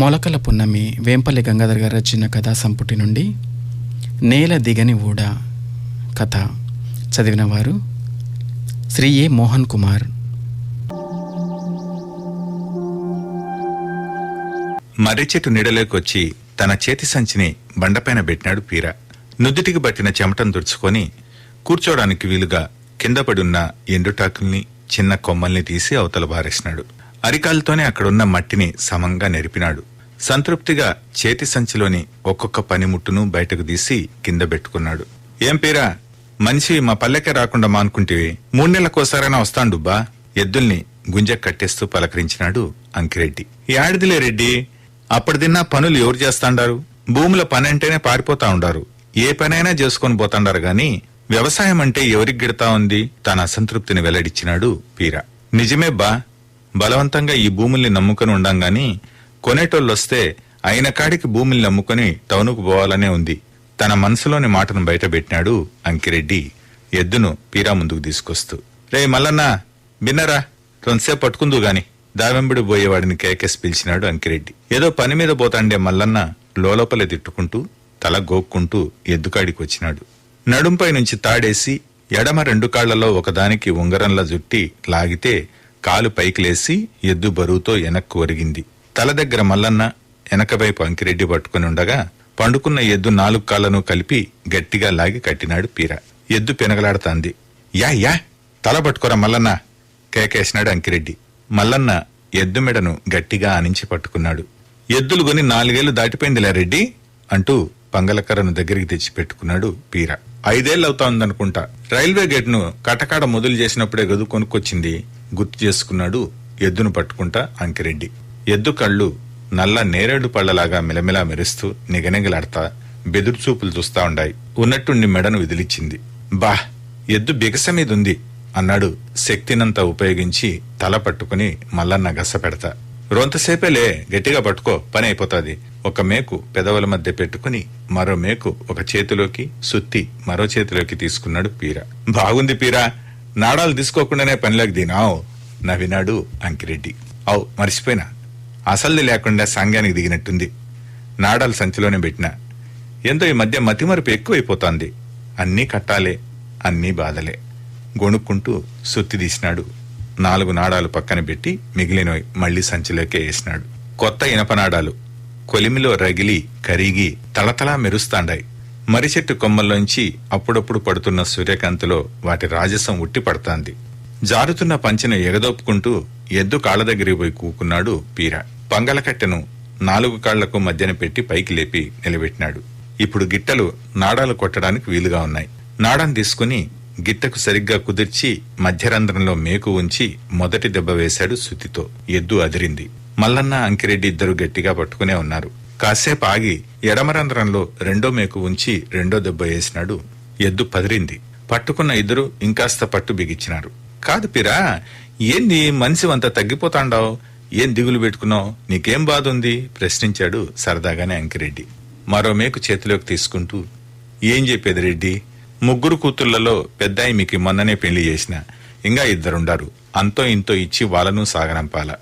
మొలకల పున్నమి వేంపల్లి గంగాధర్ గారు రచించిన కథా సంపుటి నుండి నేల దిగని ఊడ కథ చదివిన వారు శ్రీ ఏ మోహన్ కుమార్. మర్రిచెట్టు నీడలోకొచ్చి తన చేతి సంచిని బండపైన పెట్టినాడు పీర. నుదుటికి పట్టిన చెమటను దుడుచుకొని కూర్చోడానికి వీలుగా కింద పడున్న ఎండుటాకుల్ని చిన్న కొమ్మల్ని తీసి అవతల బారేసినాడు. అరికాలతోనే అక్కడున్న మట్టిని సమంగా నెరిపినాడు. సంతృప్తిగా చేతి సంచిలోని ఒక్కొక్క పనిముట్టును బయటకు తీసి కింద పెట్టుకున్నాడు. ఏం పీరా? మనిషి మా పల్లెకే రాకుండా మానుకుంటేవి మూడు నెలలకోసారైనా వస్తాండుబ్బా ఎద్దుల్ని గుంజ కట్టేస్తూ పలకరించినాడు అంకిరెడ్డి. యాడిదిలే రెడ్డి అప్పటిదిన్నా పనులు ఎవరు చేస్తాండారు? భూముల పనంటేనే పారిపోతా ఉండారు. ఏ పనైనా చేసుకొని పోతాండారు గాని వ్యవసాయం అంటే ఎవరికి గిడతా ఉంది? తన అసంతృప్తిని వెల్లడిచ్చినాడు పీరా. నిజమే బా బలవంతంగా ఈ భూముల్ని నమ్ముకొని ఉండం గాని కొనేటోళ్ళొస్తే అయిన కాడికి భూముల్ని నమ్ముకొని టౌనుకు పోవాలనే ఉంది. తన మనసులోని మాటను బయటపెట్టినాడు అంకిరెడ్డి. ఎద్దును పీరా ముందుకు తీసుకొస్తూ రే మల్లన్న బిన్నరా కొంతసేపు పట్టుకుందు గాని. దావెంబడి పోయేవాడిని కేకేసి పిలిచినాడు అంకిరెడ్డి. ఏదో పని మీద పోతాండే మల్లన్న లోలోపలే తిట్టుకుంటూ తల గోక్కుంటూ ఎద్దుకాడికి వచ్చినాడు. నడుంపై నుంచి తాడేసి ఎడమ రెండు కాళ్ళలో ఒకదానికి ఉంగరంలా జుట్టి లాగితే కాలు పైకి లేసి ఎద్దు బరువుతో వెనక్కు ఒరిగింది. తల దగ్గర మల్లన్న వెనకవైపు అంకిరెడ్డి పట్టుకుని ఉండగా పండుకున్న ఎద్దు నాలుగు కాళ్ళను కలిపి గట్టిగా లాగి కట్టినాడు పీర. ఎద్దు పెనగలాడుతాంది. యా యా తల పట్టుకోరా మల్లన్న కేకేసినాడు అంకిరెడ్డి. మల్లన్న ఎద్దు మెడను గట్టిగా ఆనించి పట్టుకున్నాడు. ఎద్దులు కొని నాలుగేళ్ళు దాటిపోయిందిలే రెడ్డి అంటూ పంగలకరను దగ్గరికి తెచ్చి పెట్టుకున్నాడు పీర. ఐదేళ్ళు ఉందనుకుంటా రైల్వే గేట్ను కటకాడ మొదలు చేసినప్పుడే గదు కొనుక్కొచ్చింది గుర్తు చేసుకున్నాడు ఎద్దును పట్టుకుంటా అంకిరెడ్డి. ఎద్దు కళ్ళు నల్ల నేరేడు పళ్ళలాగా మిలమిలా మెరుస్తూ నిగనిగలాడతా బెదురు చూపులు చూస్తా ఉండాయి. ఉన్నట్టుండి మెడను విదిలిచ్చింది. బా ఎద్దు బిగస మీదుంది అన్నాడు శక్తినంతా ఉపయోగించి తల పట్టుకుని మల్లన్న గస పెడతా. రొంతసేపేలే గట్టిగా పట్టుకో పని అయిపోతాది. ఒక మేకు పెదవుల మధ్య పెట్టుకుని మరో మేకు ఒక చేతిలోకి సుత్తి మరో చేతిలోకి తీసుకున్నాడు పీర. బాగుంది పీరా నాడాలు తీసుకోకుండానే పనిలోకి దినావు నవ్వినాడు అంకిరెడ్డి. అవు మర్చిపోయినా అసల్ది లేకుండా సంఘానికి దిగినట్టుంది. నాడాలు సంచిలోనే పెట్టిన. ఎంతో ఈ మధ్య మతిమరుపు ఎక్కువైపోతోంది. అన్నీ కట్టాలే అన్నీ బాధలే. గొణుక్కుంటూ సుత్తి తీసినాడు. నాలుగు నాడాలు పక్కన పెట్టి మిగిలినవి మళ్ళీ సంచిలోకే వేసినాడు. కొత్త ఇనప నాడాలు. కొలిమిలో రగిలి కరిగి తళతళా మెరుస్తాండాయి. మరిచెట్టు కొమ్మల్లోంచి అప్పుడప్పుడు పడుతున్న సూర్యకాంతిలో వాటి రాజసం ఉట్టి పడతాంది. జారుతున్న పంచెను ఎగదోపుకుంటూ ఎద్దు కాళ్ళ దగ్గరికి పోయి కూకున్నాడు పీర. పంగలకట్టెను నాలుగు కాళ్ళకు మధ్యన పెట్టి పైకి లేపి నిలబెట్టినాడు. ఇప్పుడు గిట్టలు నాడాలు కొట్టడానికి వీలుగా ఉన్నాయి. నాడాన్ని తీసుకుని గిట్టకు సరిగ్గా కుదిర్చి మధ్యరంధ్రంలో మేకు ఉంచి మొదటి దెబ్బ వేశాడు సుతితో. ఎద్దు అదిరింది. మల్లన్న అంకిరెడ్డి ఇద్దరు గట్టిగా పట్టుకునే ఉన్నారు. కాసేపు ఆగి ఎడమరంధ్రంలో రెండో మేకు ఉంచి రెండో దెబ్బ వేసినాడు. ఎద్దు పదిరింది. పట్టుకున్న ఇద్దరు ఇంకాస్త పట్టు బిగించినారు. కాదు పిరా ఏంది మనిషి అంత తగ్గిపోతాండావు? ఏం దిగులు పెట్టుకున్నావు? నీకేం బాధ ఉంది ప్రశ్నించాడు సరదాగానే అంకిరెడ్డి. మరో మేకు చేతిలోకి తీసుకుంటూ ఏం చెప్పేది రెడ్డి? ముగ్గురు కూతుళ్ళలో పెద్దాయి మీకు మొన్ననే పెళ్ళి చేసిన ఇంకా ఇద్దరుండారు. అంతో ఇంతో ఇచ్చి వాళ్ళను సాగనంపాల.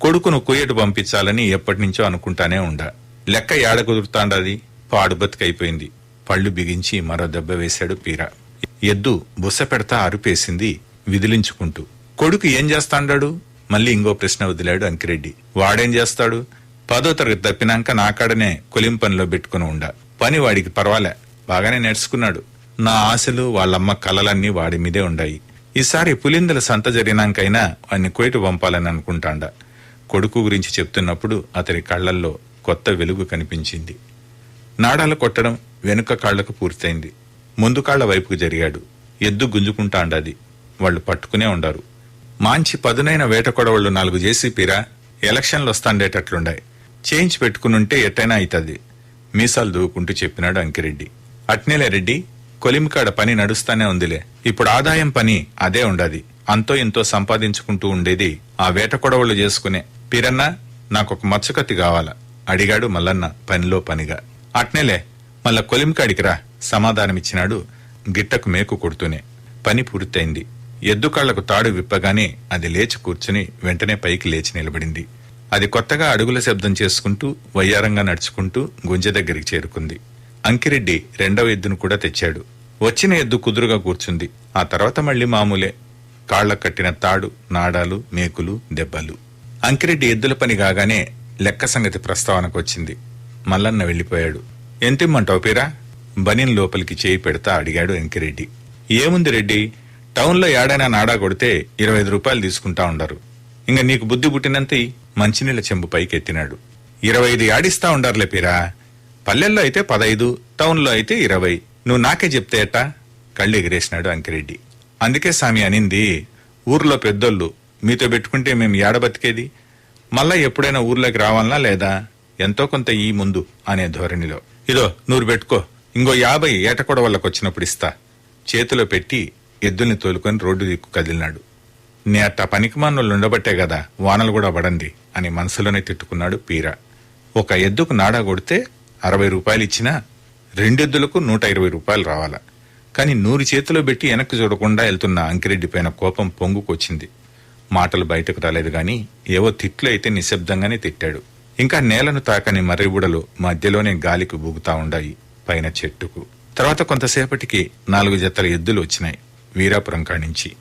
కొడుకును కుయ్యటు పంపించాలని ఎప్పటినుంచో అనుకుంటానే ఉండా. లెక్క ఏడ కుదురుతాండది? పాడు బతికైపోయింది. పళ్ళు బిగించి మరో దెబ్బ వేశాడు పీరా. ఎద్దు బుస పెడతా అరుపేసింది విదిలించుకుంటూ. కొడుకు ఏం చేస్తాండాడు? మళ్ళీ ఇంకో ప్రశ్న వదిలాడు అంకిరెడ్డి. వాడేం చేస్తాడు? పదో తరగతి తప్పినాక నాకాడనే కొలిం పనిలో పెట్టుకుని ఉండ. పని వాడికి పర్వాలే. బాగానే నేర్చుకున్నాడు. నా ఆశలు వాళ్ళమ్మ కలలన్నీ వాడి మీదే ఉండాయి. ఈసారి పులిందల సంత జరిగినాకైనా వాడిని కోయిటు పంపాలని అనుకుంటాండా. కొడుకు గురించి చెప్తున్నప్పుడు అతని కళ్ళల్లో కొత్త వెలుగు కనిపించింది. నాడాలు కొట్టడం వెనుక కాళ్ళకు పూర్తయింది. ముందు కాళ్ళ వైపుకు జరిగాడు. ఎద్దు గుంజుకుంటాండాది వాళ్ళు పట్టుకునే ఉండారు. మాంచి పదునైన వేట కొడవళ్ళు నాలుగు జేసీపీరా ఎలక్షన్లు వస్తాండేటట్లుండాయి చేయించి పెట్టుకునుంటే ఎట్టైనా అవుతుంది మీసాలు దూకుంటూ చెప్పినాడు అంకిరెడ్డి. అట్నేలే రెడ్డి కొలిమికాడ పని నడుస్తానే ఉందిలే. ఇప్పుడు ఆదాయం పని అదే ఉండది. అంతో ఇంతో సంపాదించుకుంటూ ఉండేది ఆ వేట కొడవళ్ళు చేసుకునే. పీరన్న నాకొక మచ్చకత్తి కావాలా? అడిగాడు మల్లన్న పనిలో పనిగా. అట్నేలే మళ్ళా కొలిమికాడికి రా సమాధానమిచ్చినాడు గిట్టకు మేకు కొడుతూనే. పని పూర్తయింది. ఎద్దుకాళ్ళకు తాడు విప్పగానే అది లేచి కూర్చుని వెంటనే పైకి లేచి నిలబడింది. అది కొత్తగా అడుగుల శబ్దం చేసుకుంటూ వయ్యారంగా నడుచుకుంటూ గుంజ దగ్గరికి చేరుకుంది. అంకిరెడ్డి రెండవ ఎద్దును కూడా తెచ్చాడు. వచ్చిన ఎద్దు కుదురుగా కూర్చుంది. ఆ తర్వాత మళ్ళీ మామూలే. కాళ్ళకు కట్టిన తాడు నాడాలు మేకులు దెబ్బలు. అంకిరెడ్డి ఎద్దుల పని కాగానే లెక్క సంగతి ప్రస్తావనకు వచ్చింది. మల్లన్న వెళ్ళిపోయాడు. ఎంతిమ్మంటావు పీరా? బనిన్ లోపలికి చేయి పెడతా అడిగాడు ఎంకిరెడ్డి ఏముంది రెడ్డి? టౌన్లో ఏడైనా నాడా కొడితే ఇరవై ఐదు రూపాయలు తీసుకుంటా ఉండరు. ఇంక నీకు బుద్ధి పుట్టినంత మంచినీళ్ళ చెంబు పైకెత్తినాడు. ఇరవై ఐదు ఆడిస్తా ఉండారులే పీరా. పల్లెల్లో అయితే పదైదు టౌన్లో అయితే ఇరవై. నువ్వు నాకే చెప్తే ఎట్టా? కళ్ళు ఎగిరేసినాడు అంకిరెడ్డి అందుకే సామి అనింది ఊర్లో పెద్దోళ్ళు మీతో పెట్టుకుంటే మేము ఏడ బతికేది? మళ్ళా ఎప్పుడైనా ఊర్లోకి రావాలనా లేదా? ఎంతో కొంత ఈ ముందు అనే ధోరణిలో. ఇదో నూరు పెట్టుకో. ఇంకో యాభై ఏటకొడ వచ్చినప్పుడు ఇస్తా. చేతిలో పెట్టి ఎద్దుల్ని తోలుకొని రోడ్డు దిక్కు కదిలినాడు. నే పనికి పనికిమానులు ఉండబట్టే కదా వానలు కూడా పడండి అని మనసులోనే తిట్టుకున్నాడు పీరా. ఒక ఎద్దుకు నాడా కొడితే అరవై రూపాయలు ఇచ్చినా రెండెద్దులకు నూట ఇరవై రూపాయలు రావాలా. కానీ నూరు చేతిలో పెట్టి వెనక్కి చూడకుండా వెళ్తున్న అంకిరెడ్డి పైన కోపం పొంగుకొచ్చింది. మాటలు బయటకు రాలేదు గాని ఏవో తిట్లు అయితే నిశ్శబ్దంగానే తిట్టాడు. ఇంకా నేలను తాకని మర్రిబుడలు మధ్యలోనే గాలికి బూగుతా ఉండాయి పైన చెట్టుకు. తర్వాత కొంతసేపటికి నాలుగు జతల ఎద్దులు వచ్చినాయి వీరాపురం కానించి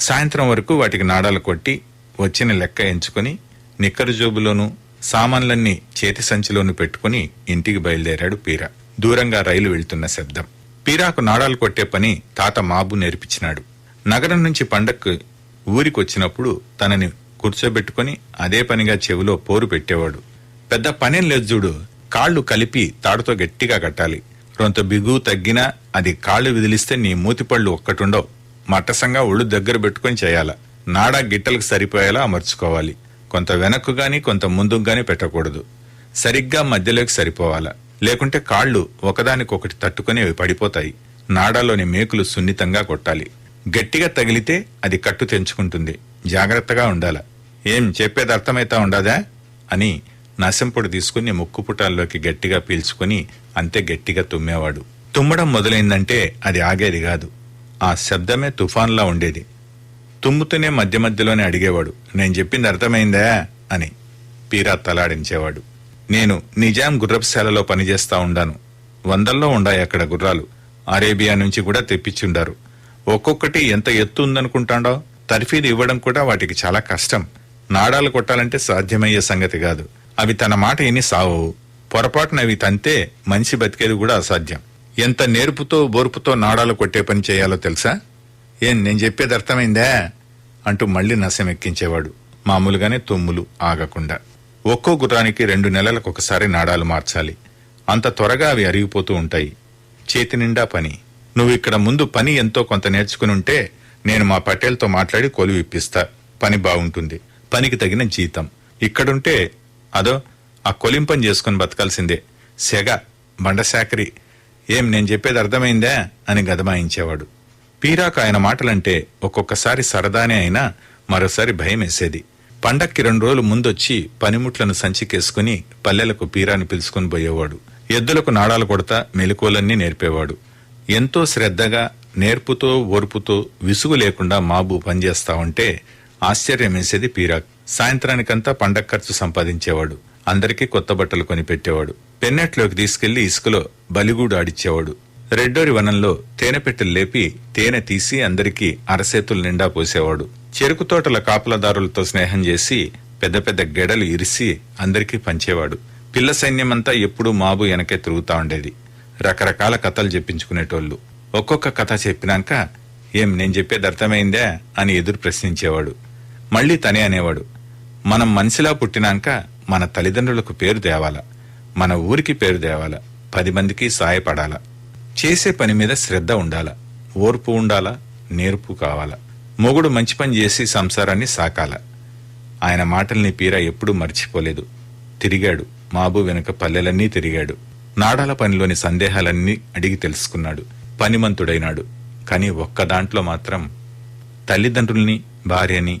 సాయంత్రం వరకు వాటికి నాడాలు కొట్టి వచ్చిన లెక్క ఎంచుకొని నిక్కరు జోబులోను సామాన్లన్నీ చేతి సంచిలోనూ పెట్టుకుని ఇంటికి బయలుదేరాడు పీరా. దూరంగా రైలు వెళ్తున్న శబ్దం. పీరాకు నాడాలు కొట్టే పని తాత మాబు నేర్పించినాడు. నగరం నుంచి పండక్కు ఊరికొచ్చినప్పుడు తనని కూర్చోబెట్టుకుని అదే పనిగా చెవిలో పోరు పెట్టేవాడు. పెద్ద పనేం లేదు చూడు. కాళ్ళు కలిపి తాడుతో గట్టిగా కట్టాలి. రొంత బిగువు తగ్గినా అది కాళ్ళు విదిలిస్తే నీ మూతిపళ్ళు ఒక్కటుండవు. మట్టసంగా ఒళ్ళు దగ్గర పెట్టుకొని చేయాల. నాడా గిట్టలకు సరిపోయేలా అమర్చుకోవాలి. కొంత వెనక్కు గాని కొంత ముందుకు గాని పెట్టకూడదు. సరిగ్గా మధ్యలోకి సరిపోవాలా. లేకుంటే కాళ్ళు ఒకదానికొకటి తట్టుకుని అవి పడిపోతాయి. నాడాలోని మేకులు సున్నితంగా కొట్టాలి. గట్టిగా తగిలితే అది కట్టు తెంచుకుంటుంది. జాగ్రత్తగా ఉండాల. ఏం చెప్పేది అర్థమైతా ఉండదా? అని నశంపుడు తీసుకుని ముక్కు పుటాల్లోకి గట్టిగా పీల్చుకుని అంతే గట్టిగా తుమ్మేవాడు. తుమ్మడం మొదలైందంటే అది ఆగేది కాదు. ఆ శబ్దమే తుఫాన్లా ఉండేది. తుమ్ముతూనే మధ్య మధ్యలోనే అడిగేవాడు. నేను చెప్పింది అర్థమైందా? అని పీరా తలాడించేవాడు. నేను నిజాం గుర్రపుశాలలో పనిచేస్తా ఉండాను. వందల్లో ఉండాయి అక్కడ గుర్రాలు. అరేబియా నుంచి కూడా తెప్పించుండారు. ఒక్కొక్కటి ఎంత ఎత్తు ఉందనుకుంటాడో తర్ఫీదు ఇవ్వడం కూడా వాటికి చాలా కష్టం. నాడాలు కొట్టాలంటే సాధ్యమయ్యే సంగతి కాదు. అవి తన మాట ఎన్ని సావవు పొరపాటున అవి తంతే మనిషి బతికేది కూడా అసాధ్యం. ఎంత నేర్పుతో బోర్పుతో నాడాలు కొట్టే పని చేయాలో తెలుసా? ఏం నేను చెప్పేది అర్థమైందా? అంటూ మళ్ళీ నశం ఎక్కించేవాడు. మామూలుగానే తుమ్ములు ఆగకుండా. ఒక్కో గుర్రానికి రెండు నెలలకు ఒకసారి నాడాలు మార్చాలి. అంత త్వరగా అవి అరిగిపోతూ ఉంటాయి. చేతి నిండా పని. నువ్వు ఇక్కడ ముందు పని ఎంతో కొంత నేర్చుకుని ఉంటే నేను మా పటేల్తో మాట్లాడి కొలువు ఇప్పిస్తా. పని బాగుంటుంది. పనికి తగిన జీతం. ఇక్కడుంటే అదో ఆ కొలింపని చేసుకుని బతకాల్సిందే. సెగ బండశాకరి ఏం నేను చెప్పేది అర్థమైందా? అని గదమాయించేవాడు. పీరాకు ఆయన మాటలంటే ఒక్కొక్కసారి సరదానే అయినా మరోసారి భయమేసేది. పండక్కి రెండు రోజులు ముందొచ్చి పనిముట్లను సంచికేసుకుని పల్లెలకు పీరాని పిలుచుకుని పోయేవాడు. ఎద్దులకు నాడాలు కొడతా మెలకువలన్నీ నేర్పేవాడు. ఎంతో శ్రద్ధగా నేర్పుతో ఓర్పుతో విసుగు లేకుండా మాబు పనిచేస్తా ఉంటే ఆశ్చర్యమేసేది పీరాక్. సాయంత్రానికంతా పండగ ఖర్చు సంపాదించేవాడు. అందరికీ కొత్త బట్టలు కొనిపెట్టేవాడు. పెన్నెట్లోకి తీసుకెళ్ళి ఇసుకలో బలిగూడు ఆడిచ్చేవాడు. రెడ్డోరి వనంలో తేనె పెట్టెలు లేపి తేనె తీసి అందరికీ అరసేతులు నిండా పోసేవాడు. చెరుకు తోటల కాపలదారులతో స్నేహం చేసి పెద్ద పెద్ద గెడలు ఇరిసి అందరికీ పంచేవాడు. పిల్ల సైన్యమంతా ఎప్పుడూ మాబు వెనకే తిరుగుతా ఉండేది. రకరకాల కథలు చెప్పించుకునేటోళ్ళు. ఒక్కొక్క కథ చెప్పినాక ఏం నేను చెప్పేది అర్థమైందా? అని ఎదురు ప్రశ్నించేవాడు. మళ్ళీ తనే అనేవాడు మనం మనిషిలా పుట్టినాక మన తల్లిదండ్రులకు పేరు తేవాల? మన ఊరికి పేరు తేవాల? పది మందికి సాయపడాల? చేసే పని మీద శ్రద్ధ ఉండాల? ఓర్పు ఉండాల? నేర్పు కావాల? మొగుడు మంచి పని చేసి సంసారాన్ని సాకాల? ఆయన మాటల్ని పీరా ఎప్పుడూ మర్చిపోలేదు. తిరిగాడు. మాబు వెనుక పల్లెలన్నీ తిరిగాడు. నాడాల పనిలోని సందేహాలన్నీ అడిగి తెలుసుకున్నాడు. పనిమంతుడైనాడు. కాని ఒక్క దాంట్లో మాత్రం తల్లిదండ్రుల్ని భార్యని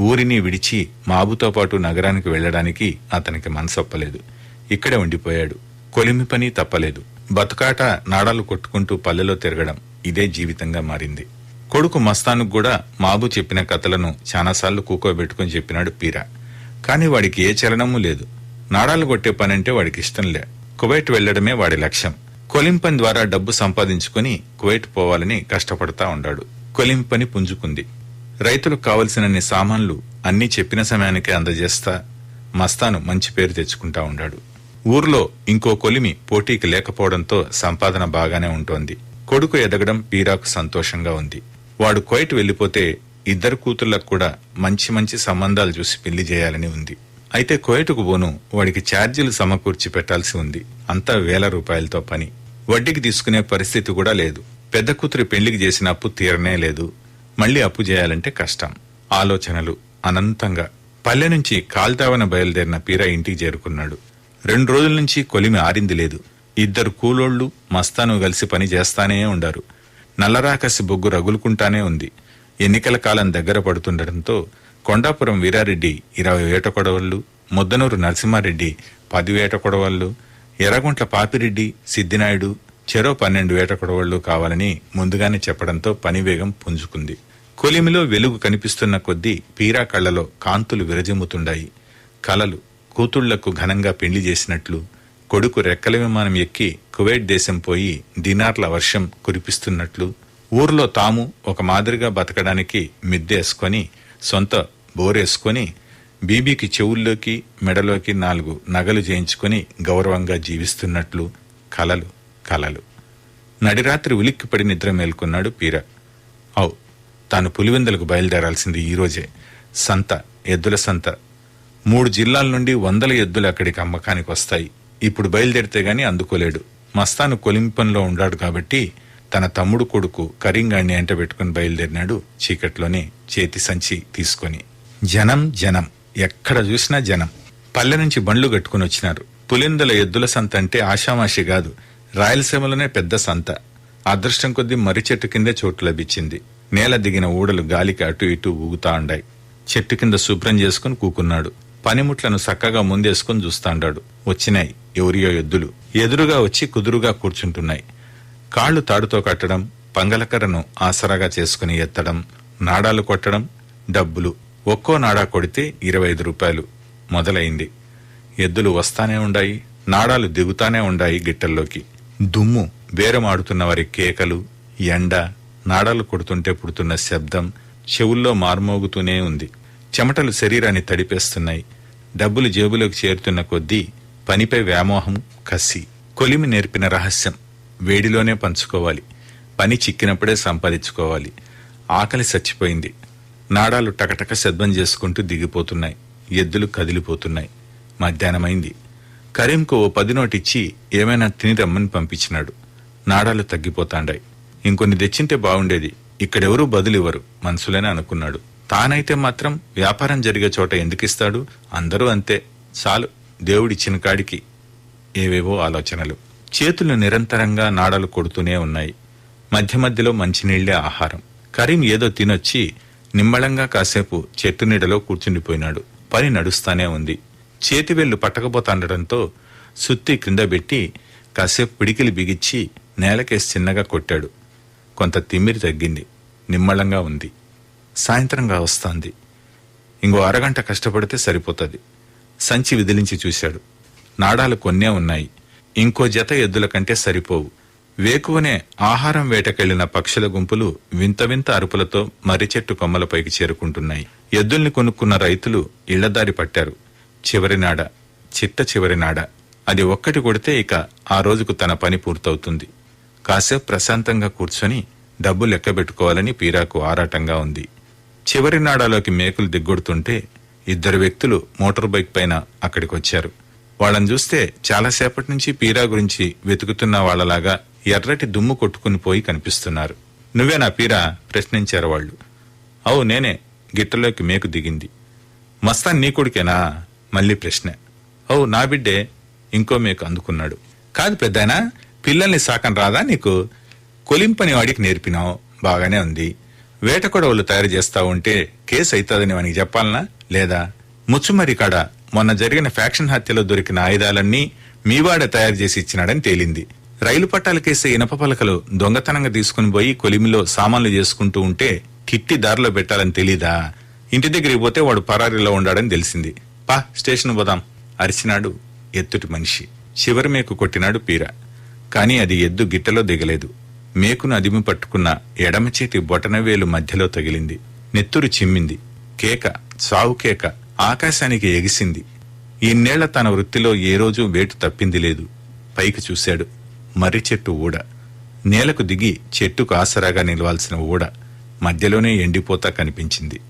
ఊరిని విడిచి మాబుతో పాటు నగరానికి వెళ్ళడానికి అతనికి మనసొప్పలేదు. ఇక్కడే ఉండిపోయాడు. కొలిమి పని తప్పలేదు. బతుకాట నాడాలు కొట్టుకుంటూ పల్లెలో తిరగడం ఇదే జీవితంగా మారింది. కొడుకు మస్తానుకు కూడా మాబు చెప్పిన కథలను చాలాసార్లు కూకోబెట్టుకుని చెప్పినాడు పీరా. కానీ వాడికి ఏ చలనమూ లేదు. నాడాలు కొట్టే పనంటే వాడికి ఇష్టంలే కువైట్ వెళ్ళడమే వాడి లక్ష్యం. కొలింపని ద్వారా డబ్బు సంపాదించుకుని కువైట్ పోవాలని కష్టపడతా ఉండాడు. కొలింపని పుంజుకుంది. రైతులకు కావలసినన్ని సామాన్లు అన్నీ చెప్పిన సమయానికి అందజేస్తా మస్తాను మంచి పేరు తెచ్చుకుంటా ఉండాడు. ఊర్లో ఇంకో కొలిమి పోటీకి లేకపోవడంతో సంపాదన బాగానే ఉంటోంది. కొడుకు ఎదగడం పీరాకు సంతోషంగా ఉంది. వాడు కువైట్ వెళ్ళిపోతే ఇద్దరు కూతుళ్ళకు కూడా మంచి మంచి సంబంధాలు చూసి పెళ్ళి చేయాలని ఉంది. అయితే కోయటకు పోను వాడికి ఛార్జీలు సమకూర్చి పెట్టాల్సి ఉంది. అంతా వేల రూపాయలతో పని. వడ్డీకి తీసుకునే పరిస్థితి కూడా లేదు. పెద్ద కూతురి పెళ్ళికి చేసిన అప్పు తీరనే లేదు. మళ్ళీ అప్పు చేయాలంటే కష్టం. ఆలోచనలు అనంతంగా. పల్లె నుంచి కాల్తావన బయలుదేరిన పీర ఇంటికి చేరుకున్నాడు. రెండు రోజుల నుంచి కొలిమి ఆరింది లేదు. ఇద్దరు కూలోళ్ళు మస్తాను కలిసి పని చేస్తానే ఉండారు. నల్లరాకసి బొగ్గు రగులుకుంటానే ఉంది. ఎన్నికల కాలం దగ్గర పడుతుండటంతో కొండాపురం వీరారెడ్డి ఇరవై వేట కొడవళ్ళు ముద్దనూరు నరసింహారెడ్డి పది వేట కొడవళ్ళు ఎర్రగుంట్ల పాపిరెడ్డి సిద్దినాయుడు చెరో పన్నెండు వేట కొడవళ్ళు కావాలని ముందుగానే చెప్పడంతో పని వేగం పుంజుకుంది. కొలిమిలో వెలుగు కనిపిస్తున్న కొద్దీ పీరా కళ్ళలో కాంతులు విరజిమ్ముతుండాయి. కలలు కూతుళ్ళకు ఘనంగా పెళ్ళి చేసినట్లు కొడుకు రెక్కల విమానం ఎక్కి కువైట్ దేశం పోయి దినార్ల వర్షం కురిపిస్తున్నట్లు ఊర్లో తాము ఒక మాదిరిగా బతకడానికి మిద్దెసుకొని సొంత బోరేసుకొని బీబీకి చెవుల్లోకి మెడలోకి నాలుగు నగలు చేయించుకొని గౌరవంగా జీవిస్తున్నట్లు కలలు కలలు. నడిరాత్రి ఉలిక్కిపడి నిద్ర మేల్కొన్నాడు పీర. ఔ తాను పులివెందులకు బయలుదేరాల్సింది ఈరోజే సంత ఎద్దుల సంత. మూడు జిల్లాల నుండి వందల ఎద్దులు అక్కడికి అమ్మకానికి వస్తాయి ఇప్పుడు బయలుదేరితే గాని అందుకోలేడు. మస్తాను కొలింపంలో ఉండాడు కాబట్టి తన తమ్ముడు కొడుకు కరీంగాణ్ణి ఎంటబెట్టుకుని బయలుదేరినాడు చీకట్లోనే చేతి సంచి తీసుకొని. జనం జనం. ఎక్కడ చూసినా జనం. పల్లె నుంచి బండ్లు కట్టుకుని వచ్చినారు. పులిందల ఎద్దుల సంత అంటే ఆషామాషి కాదు. రాయలసీమలోనే పెద్ద సంత. అదృష్టం కొద్దీ మర్రి చెట్టు కిందే చోటు లభించింది. నేల దిగిన ఊడలు గాలికి అటు ఇటు ఊగుతా ఉండాయి. చెట్టు కింద శుభ్రం చేసుకుని కూకున్నాడు. పనిముట్లను చక్కగా ముందేసుకుని చూస్తాండాడు. వచ్చినాయి ఎవరియో ఎద్దులు. ఎదురుగా వచ్చి కుదురుగా కూర్చుంటున్నాయి. కాళ్ళు తాడుతో కట్టడం పంగలకర్రను ఆసరాగా చేసుకుని ఎత్తడం నాడాలు కొట్టడం డబ్బులు. ఒక్కో నాడా కొడితే ఇరవై ఐదు రూపాయలు మొదలైంది. ఎద్దులు వస్తానే ఉండాయి నాడాలు దిగుతానే ఉండాయి గిట్టల్లోకి. దుమ్ము బేరమాడుతున్న వారి కేకలు ఎండ నాడాలు కొడుతుంటే పుడుతున్న శబ్దం చెవుల్లో మార్మోగుతూనే ఉంది. చెమటలు శరీరాన్ని తడిపేస్తున్నాయి. డబ్బులు జేబులోకి చేరుతున్న కొద్దీ పనిపై వ్యామోహం కసి. కొలిమి నేర్పిన రహస్యం వేడిలోనే పంచుకోవాలి. పని చిక్కినప్పుడే సంపాదించుకోవాలి. ఆకలి చచ్చిపోయింది. నాడాలు టకటక శబ్దం చేసుకుంటూ దిగిపోతున్నాయి. ఎద్దులు కదిలిపోతున్నాయి. మధ్యాహ్నమైంది. కరీంకు ఓ పది నోటిచ్చి ఏమైనా తిని రమ్మని పంపించినాడు. నాడాలు తగ్గిపోతాండాయి. ఇంకొన్ని తెచ్చింటే బాగుండేది. ఇక్కడెవరూ బదులివ్వరు మనసులేనే అనుకున్నాడు. తానైతే మాత్రం వ్యాపారం జరిగే చోట ఎందుకిస్తాడు అందరూ అంతే. చాలు దేవుడిచ్చిన కాడికి. ఏవేవో ఆలోచనలు. చేతులు నిరంతరంగా నాడలు కొడుతూనే ఉన్నాయి. మధ్య మధ్యలో మంచినీళ్ళే ఆహారం. కరీం ఏదో తినొచ్చి నిమ్మళంగా కాసేపు చెట్టు నీడలో కూర్చుండిపోయినాడు. పని నడుస్తానే ఉంది. చేతివేళ్ళు పట్టకపోతాండటంతో సుత్తి క్రింద పెట్టి కాసేపు పిడికిలి బిగిచ్చి నేలకేసి చిన్నగా కొట్టాడు. కొంత తిమ్మిరి తగ్గింది. నిమ్మళంగా ఉంది. సాయంత్రంగా వస్తాంది. ఇంకో అరగంట కష్టపడితే సరిపోతుంది. సంచి విదిలించి చూశాడు. నాడాలు కొన్నే ఉన్నాయి. ఇంకో జత ఎద్దుల కంటే సరిపోవు. వేకువనే ఆహారం వేటకెళ్ళిన పక్షుల గుంపులు వింత వింత అరుపులతో మర్రిచెట్టు కొమ్మలపైకి చేరుకుంటున్నాయి. ఎద్దుల్ని కొనుక్కున్న రైతులు ఇళ్ళదారి పట్టారు. చివరి నాడ చిట్ట చివరినాడ అది ఒక్కటి కొడితే ఇక ఆ రోజుకు తన పని పూర్తవుతుంది. కాసేపు ప్రశాంతంగా కూర్చొని డబ్బు లెక్కబెట్టుకోవాలని పీరాకు ఆరాటంగా ఉంది. చివరి నాడాలోకి మేకులు దిగ్గొడుతుంటే ఇద్దరు వ్యక్తులు మోటార్ బైక్ పైన అక్కడికొచ్చారు. వాళ్ళని చూస్తే చాలాసేపటి నుంచి పీరా గురించి వెతుకుతున్న వాళ్ళలాగా ఎర్రటి దుమ్ము కొట్టుకుని పోయి కనిపిస్తున్నారు. నువ్వేనా పీరా ప్రశ్నించారు వాళ్ళు. అవు నేనే గిట్టలోకి మేకు దిగింది. మస్తాన్ నీ కొడుకేనా? మళ్ళీ ప్రశ్న. అవు నా బిడ్డే ఇంకో మేకు అందుకున్నాడు. కాదు పెద్దాయనా పిల్లల్ని సాకం రాదా నీకు? కొలింపని వాడికి నేర్పినావు బాగానే ఉంది. వేట కొడవలు తయారు చేస్తా ఉంటే కేసు అవుతుందని వానికి చెప్పాలనా? లేదా? ముచ్చుమరి కాడ మొన్న జరిగిన ఫ్యాక్షన్ హత్యలో దొరికిన ఆయుధాలన్నీ మీవాడ తయారు చేసి ఇచ్చినాడని తేలింది. రైలు పట్టాలకేసే ఇనప పలకలు దొంగతనంగా తీసుకుని పోయి కొలిమిలో సామాన్లు చేసుకుంటూ ఉంటే కిట్టి దారిలో పెట్టాలని తెలీదా? ఇంటి దగ్గరికి పోతే వాడు పరారీలో ఉండాడని తెలిసింది. పా స్టేషన్ పోదాం. అరిచినాడు ఎత్తుటి మనిషి. చివరి మేకు కొట్టినాడు పీర. కాని అది ఎద్దు గిట్టలో దిగలేదు. మేకును అదిమి పట్టుకున్న ఎడమ చేతి బొటనవేలు మధ్యలో తగిలింది. నెత్తురు చిమ్మింది. కేక సావు కేక ఆకాశానికి ఎగిసింది. ఇన్నేళ్ళ తన వృత్తిలో ఏ రోజు వేటు తప్పింది లేదు. పైకి చూశాడు. మర్రి చెట్టు ఊడ. నేలకు దిగి చెట్టుకు ఆసరాగా నిలవాల్సిన ఊడ మధ్యలోనే ఎండిపోతా కనిపించింది.